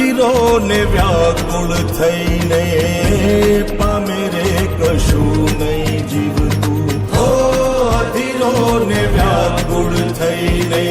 ને વ્યાકુળ થઈને પામે રે કશું નહીં જીવતું. હો અધીરો ને વ્યાકુળ થઈને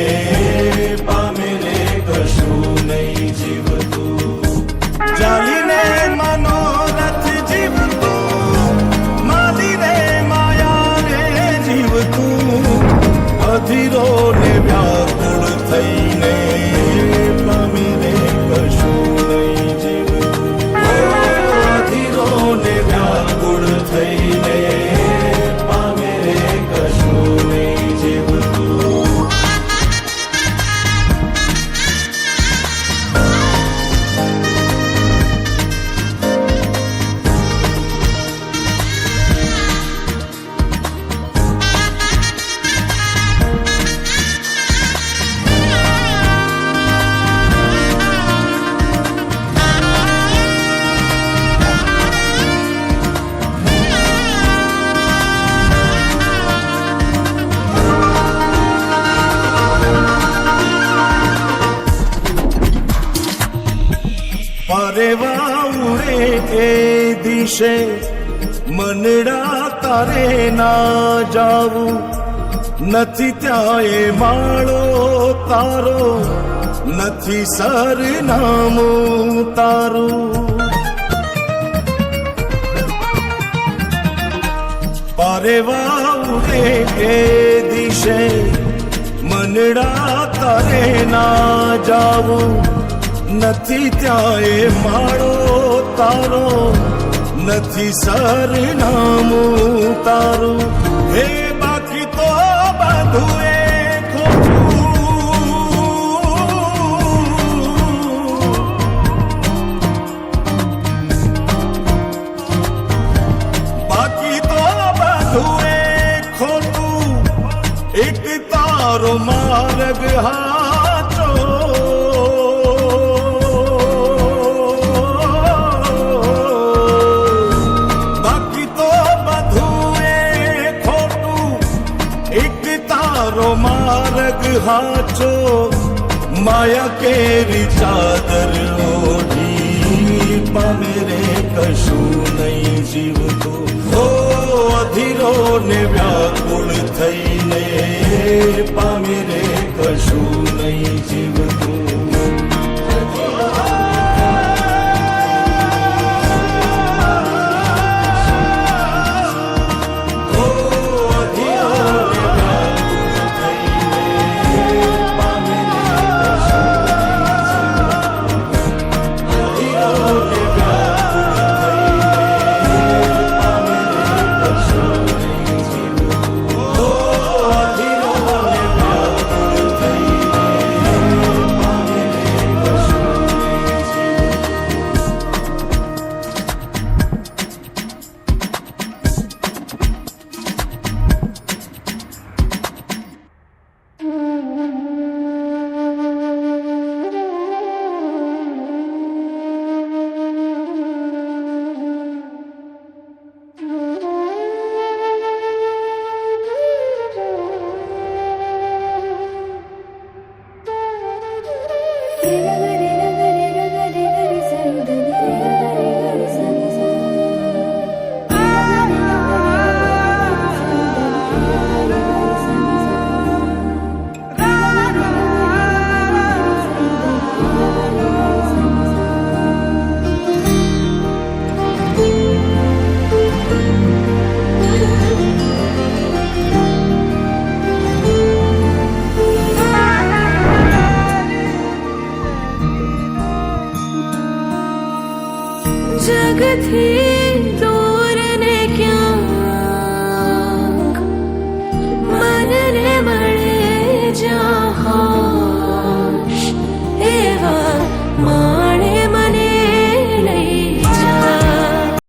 પરેવા ઉડે એ દિશે મનડા તારે ના જાવું. નથી ત્યાં એ માળો તારો, નથી સરનામું તારું. પરેવા ઉડે એ દિશે મનડા તારે ના જાવું. નથી ત્યાં એ માળો તારો. નથી સરનામું તારું. હે બાકી તો બધું એ ખોટું. બાકી તો બધું એ ખોટું. એક તારો માર્ગ હાચો હાચો માયા કેરી ચાદર ઓઢી પામે રે કશું નહીં જીવતું હો અધીરો ને વ્યાકુળ થઈને પામે રે કશું નહીં જીવતું 这个体